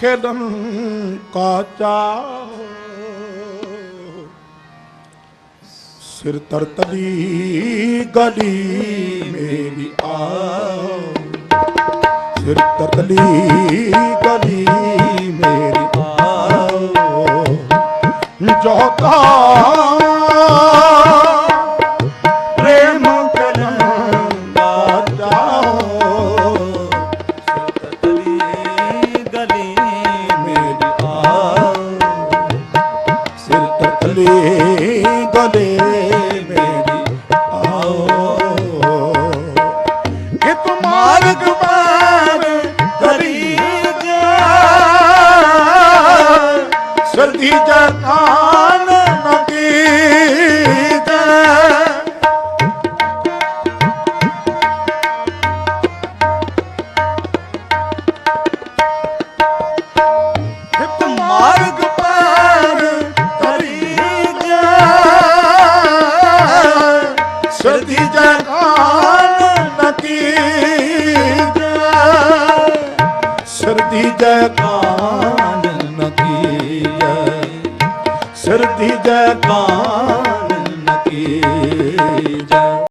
ਖੇਡਣ ਕਾ ਚਾਹ। ਸਿਰ ਤਰਤਲੀ ਗਲੀ ਮੇਰੀ ਆ ਸਿਰ ਤਰਤਲੀ ਗਲੀ ਮੇਰੀ ਆ ਜੋਤਾ ਸਿਰ ਤਤਲੇ ਗਲੇ ਮੇਰੀ ਆਓ। ਕਿ ਤੁਮ ਮਾਰਗ ਕਰੀ ਜਾ ਸਰਦੀ ਜਤਾਨ ਸਰਦੀ ਜਗਾਨ ਨਕੀ ਸਰਦੀ ਜਗਾਨ ਨਕੀ ਸਰਦੀ ਜਗਾਨ